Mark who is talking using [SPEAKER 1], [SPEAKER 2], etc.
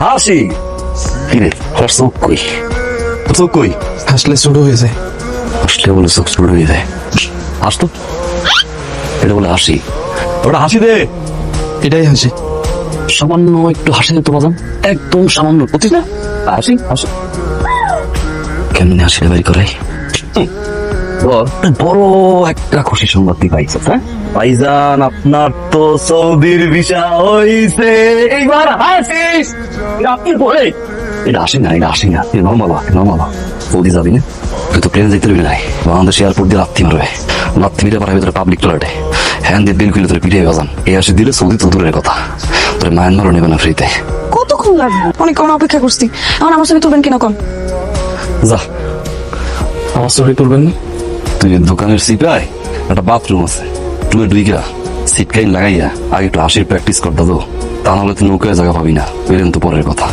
[SPEAKER 1] হাসি। কিরে চোখ কই? চোখ কই?
[SPEAKER 2] হাসলে ছোট হয়ে যায়।
[SPEAKER 1] হাসলে বলে চোখ ছোট হয়ে যায়। হাস তো এটা বলে হাসি। ওটা হাসি দে।
[SPEAKER 2] এটাই হাসি।
[SPEAKER 1] সামান্য একটু হাসি দিতে বাজান। একদম সামান্য বুঝিস না হাসি হাসি। কেমনি হাসি বাড়ি করে বল, বড় একটা খুশি সংবাদ পাইছিস হ্যাঁ ভাইজান আপনার তো সৌদির ভিসা হইছে। এইবার হাসিস আপনি বলে। এটা আসে না এটা আসে না। এটা নর্মাল নর্মাল সৌদি যাবি না? তুই তো প্লেন যেতে পারবি নাই। বাংলাদেশ এয়ারপোর্ট দিয়ে লাত্তি মারবে। লাত্তি মেরে পাঠাবে তোর পাবলিক টয়লেটে হ্যান্ড দিয়ে বিল খুলে তোর পিঠে বাজান। এই আসে দিলে সৌদি তো দূরের কথা। তোর মায়ানমারও নেবে না ফ্রিতে
[SPEAKER 3] কতক্ষণ লাগবে? অনেকক্ষণ অপেক্ষা করছি। এখন আমার ছবি তুলবেন কিনা কন?
[SPEAKER 1] যা। আমার ছবি তুলবেন না? তুই দোকানের সিপাই একটা বাথরুম আছে। টুয়ে ডুইকা সিট কাইন লাগাইয়া আগে একটু হাসির প্র্যাকটিস করতে তো তা নাহলে তুই নৌকায় জায়গা পাবি না। বেরেন তো পরের কথা।